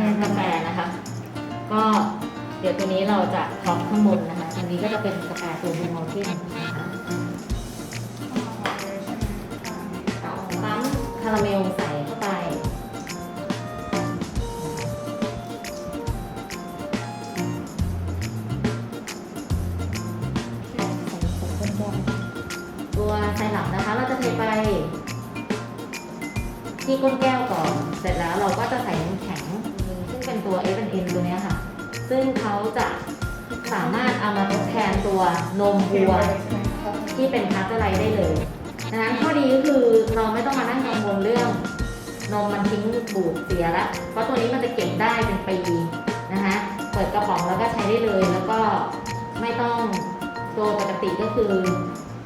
น้ำกาแฟนะคะ ก็เดี๋ยวตัวนี้เราจะท็อปข้างบนนะคะ อันนี้ก็จะเป็นกาแฟตัวบูมอลทนนะคะปั๊มคาราเมลใส่เข้าไปตัวไซรัปนะคะ เราจะเทไปที่ก้นแก้วก่อน เสร็จแล้วเราก็จะใส่ ตัว F N ตัวเนี้ยค่ะ ซึ่งเขาจะสามารถเอามาทดแทนตัวนมวัวที่เป็นพาสเจอร์ไลซ์ได้เลยดังนั้นข้อดีก็คือเราไม่ต้องมานั่งกังวลเรื่องนมมันทิ้งบูดเสียละเพราะตัวนี้มันจะเก็บได้เป็นปีนะคะเปิดกระป๋องแล้วก็ใช้ได้เลย แล้วก็ไม่ต้องตัวปกติก็คือ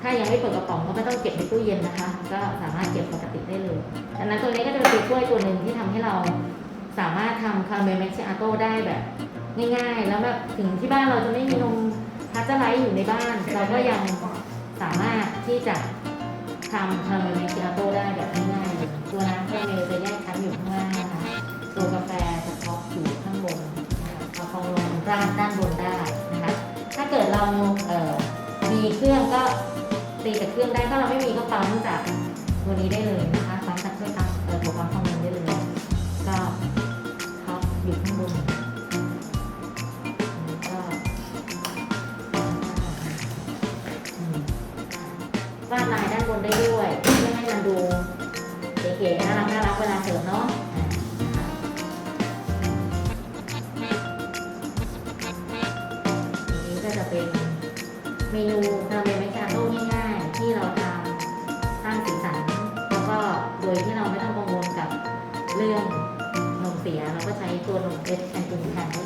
ถ้ายังไม่เปิดกระป๋องก็ไม่ต้องเก็บในตู้เย็นนะคะ ก็สามารถเก็บปกติได้เลยดังนั้นตัวนี้ก็จะเป็นตัวช่วยตัวหนึ่งที่ทำให้เรา สามารถทำคาราเมลแมคชิอาโต้ได้แบบง่ายๆ แล้วแบบถึงที่บ้านเราจะไม่มีนมพาสเจอร์ไลซ์อยู่ในบ้าน เราก็ยังสามารถที่จะทำคาราเมลแมคชิอาโต้ได้แบบง่ายๆเลยตัวน้ำคาราเมลจะแยกชั้นอยู่ข้างล่างนะคะตัวกาแฟจะท็อปอยู่ข้างบนเอาฟองลงราดด้านบนได้นะคะถ้าเกิดเราเมีเครื่องก็ตีจากเครื่องได้ถ้าเราไม่มีก็ปั๊มจากตัวนี้ได้เลย วาดลายด้านบนได้ด้วย เพื่อให้มันดูเก๋ๆน่ารักน่ารักเวลาเสิร์ฟเนาะนี้ก็จะเป็นเมนูคาราเมลแมคคาโต้ง่ายๆ ที่เราทำสร้างสีสันแล้วก็โดยที่เราไม่ต้องกังวลกับเรื่องนมเสียเราก็ใช้ตัวนมเอสแอนตูนแทนก็